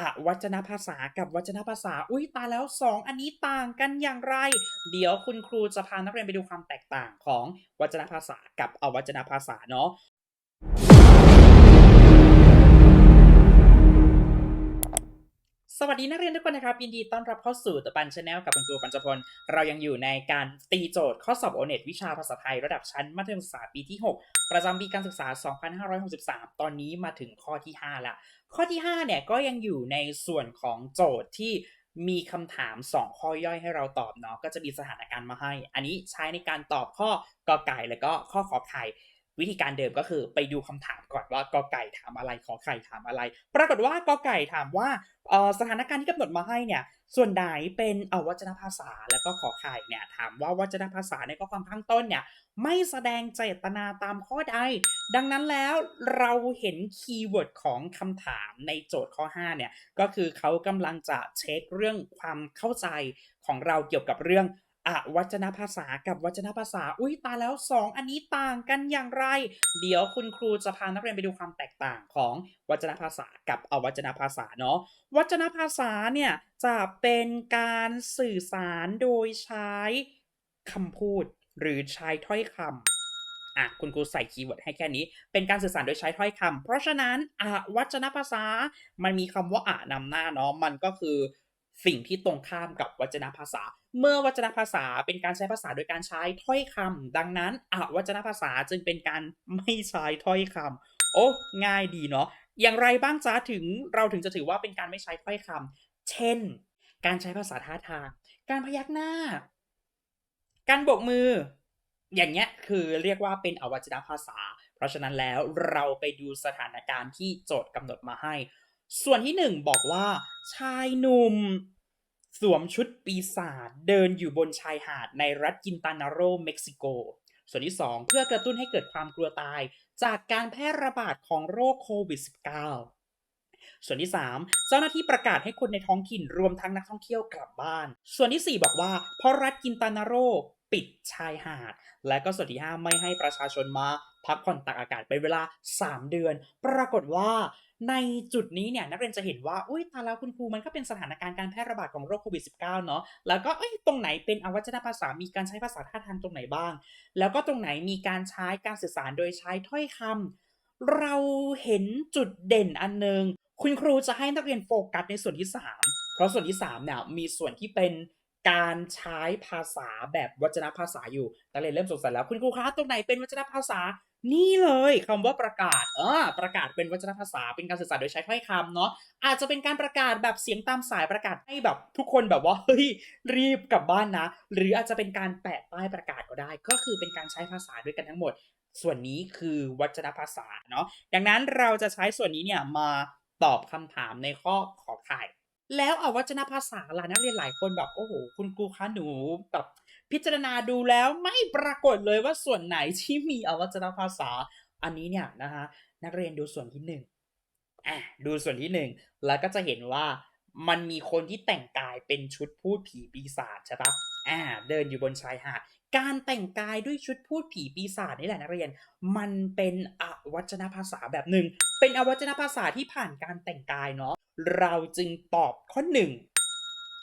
อะวัจนภาษากับวัจนภาษา อุ้ยตาแล้ว 2 อันนี้ต่างกันอย่างไร เดี๋ยวคุณครูจะพานักเรียนไปดูความแตกต่างของวัจนภาษากับอวัจนภาษาเนาะ สวัสดีนักเรียนทุกคนนะครับยินดีต้อนรับเข้าสู่ตะปันชาแนลกับคุณครูปัญจพล เรายังอยู่ในการตีโจทย์ข้อสอบโอเน็ตวิชาภาษาไทยระดับชั้นมัธยมศึกษาปีที่ 6 ประจำปีการศึกษา 2563 ตอนนี้มาถึงข้อที่ 5ล้วข้อที่ 5 เนี่ยก็ยังอยู่ในส่วนของโจทย์ที่มีคำถาม 2 ข้อย่อยให้เราตอบเนาะก็จะมีสถานการณ์มาให้ อันนี้ใช้ในการตอบข้อกอไก่ แล้วก็ข้อขอไข่ วิธีการเดิมก็คือไปดูคำถามก่อนว่ากอไก่ถามอะไรขอไข่ถามอะไร ปรากฏว่ากอไก่ถามว่าสถานการณ์ที่กำหนดมาให้เนี่ยส่วนใดเป็นอวัจนภาษาแล้วก็ขอไข่เนี่ยถามว่าวัจนภาษาในข้อความข้างต้นเนี่ยไม่แสดงเจตนาตามข้อใด ดังนั้นแล้วเราเห็นคีย์เวิร์ดของคำถามในโจทย์ข้อ 5 เนี่ยก็คือเขากำลังจะเช็คเรื่องความเข้าใจของเราเกี่ยวกับเรื่อง อวัจนภาษากับวัจนภาษา อุ๊ยตายแล้ว 2 อันนี้ต่างกันอย่างไร เดี๋ยวคุณครูจะพานักเรียนไปดูความแตกต่างของวัจนภาษากับอวัจนภาษาเนาะ วัจนภาษาเนี่ยจะเป็นการสื่อสารโดยใช้คำพูดหรือใช้ถ้อยคำอะคุณครูใส่คีย์เวิร์ดให้แค่นี้ เป็นการสื่อสารโดยใช้ถ้อยคำเพราะฉะนั้นอวัจนภาษา มันมีคำว่าอะนำหน้าเนาะ มันก็คือ สิ่งที่ตรงข้ามกับวัจนภาษา เมื่อวัจนภาษาเป็นการใช้ภาษาโดยการใช้ถ้อยคำดังนั้นอวัจนภาษาจึงเป็นการไม่ใช้ถ้อยคำโอ้ง่ายดีเนาะอย่างไรบ้างจ๊ะถึงเราถึงจะถือว่าเป็นการไม่ใช้ถ้อยคำเช่น การใช้ภาษาท่าทาง การพยักหน้า การโบกมือ อย่างเงี้ยคือเรียกว่าเป็นอวัจนภาษา เพราะฉะนั้นแล้วเราไปดูสถานการณ์ที่โจทย์กำหนดมาให้ ส่วนที่หนึ่งบอกว่า ชายหนุ่ม สวมชุดปีศาจเดินอยู่บนชายหาดในรัฐกินตานาโรเม็กซิโก ส่วนที่2เพื่อกระตุ้นให้เกิดความกลัวตาย จากการแพร่ระบาดของโรคโควิด -19 ส่วนที่ 3 เจ้าหน้าที่ประกาศให้คนในท้องถิ่นรวมทั้งนักท่องเที่ยวกลับบ้าน ส่วนที่ 4 บอกว่าเพราะรัฐกินตานาโร ปิดชายหาด และก็ส่วนที่5ไม่ให้ประชาชนมาพักผ่อนตากอากาศเป็นเวลา 3 เดือน ปรากฏว่าในจุดนี้เนี่ยนักเรียนจะเห็นว่าอุ้ยตาแล้วคุณครูมันก็เป็นสถานการณ์การแพร่ระบาดของโรคโควิด -19 เนาะแล้วก็เอ้ยตรงไหนเป็นอวัจนภาษา มีการใช้ภาษาท่าทางตรงไหนบ้าง แล้วก็ตรงไหนมีการใช้การสื่อสารโดยใช้ถ้อยคำเราเห็นจุดเด่นอันหนึง คุณครูจะให้นักเรียนโฟกัสในส่วนที่ 3 เพราะส่วนที่3เนี่ยมีส่วนที่เป็น การใช้ภาษาแบบวัจนภาษาอยู่นักเรียนเริ่มสงสัยแล้วคุณครูคะตรงไหนเป็นวัจนภาษา นี่เลยคำว่าประกาศ เออประกาศเป็นวัจนภาษา เป็นการสื่อสารโดยใช้ถ้อยคำเนาะ อาจจะเป็นการประกาศแบบเสียงตามสายประกาศให้แบบ ทุกคนแบบว่า เฮ้ย รีบกลับบ้านนะ หรืออาจจะเป็นการแปะป้ายประกาศก็ได้ ก็คือเป็นการใช้ภาษาด้วยกันทั้งหมด ส่วนนี้คือวัจนภาษาเนาะ ดังนั้นเราจะใช้ส่วนนี้เนี่ยมาตอบคำถามในข้อขอไข่ แล้วอวัจนภาษาล่ะนักเรียนหลายคนแบบโอ้โหคุณครูคะหนูแบบพิจารณาดูแล้วไม่ปรากฏเลยว่าส่วนไหนที่มีอวัจนภาษาอันนี้เนี่ยนะคะนักเรียนดูส่วนที่หนึ่งอะดูส่วนที่หนึ่งแล้วก็จะเห็นว่ามันมีคนที่แต่งกายเป็นชุดพูดผีปีศาจใช่ปะอ่าเดินอยู่บนชายหาด การแต่งกายด้วยชุดพูดผีปีศาจนี่แหละนักเรียน มันเป็นอวัจนภาษาแบบหนึ่ง เป็นอวัจนภาษาที่ผ่านการแต่งกายเนาะ เราจึงตอบข้อหนึ่ง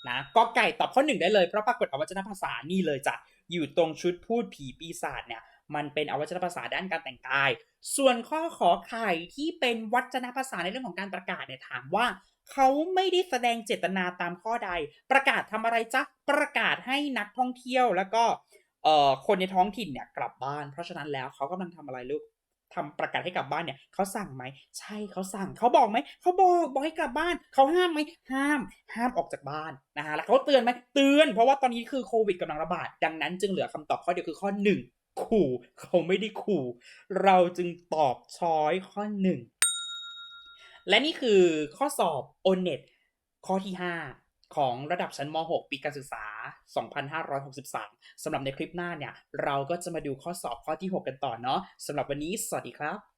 นะกอไก่ตอบข้อหนึ่งได้เลย เพราะปรากฏอวัจนภาษานี่เลยจ้ะอยู่ตรงชุดพูดผีปีศาจเนี่ย มันเป็นอวัจนภาษาด้านการแต่งกาย ส่วนข้อขอไข่ที่เป็นวัจนภาษาในเรื่องของการประกาศเนี่ยถามว่าเขาไม่ได้แสดงเจตนาตามข้อใด ประกาศทำอะไรจ๊ะประกาศให้นักท่องเที่ยวแล้วก็เอ่อคนในท้องถิ่นเนี่ยกลับบ้าน เพราะฉะนั้นแล้วเขากำลังทำอะไรลูก ทำประกาศให้กลับบ้านเนี่ยเขาสั่งไหมใช่เขาสั่งเขาบอกไหมเขาบอกบอกให้กลับบ้านเขาห้ามไหมห้าม ห้ามออกจากบ้านนะฮะแล้วเขาเตือนไหมเตือน เพราะว่าตอนนี้คือโควิดกำลังระบาด ดังนั้นจึงเหลือคำตอบข้อเดียวคือข้อหนึ่งขู่เขาไม่ได้ขู่ เราจึงตอบช้อยข้อหนึ่งและนี่คือข้อสอบ o n e t ข้อที่ 5 ของระดับชั้นม .6 ปีการศึกษา 2563 สำหรับในคลิปหน้าเนี่ย เราก็จะมาดูข้อสอบข้อที่ 6 กันต่อเนาะสำหรับวันนี้ สวัสดีครับ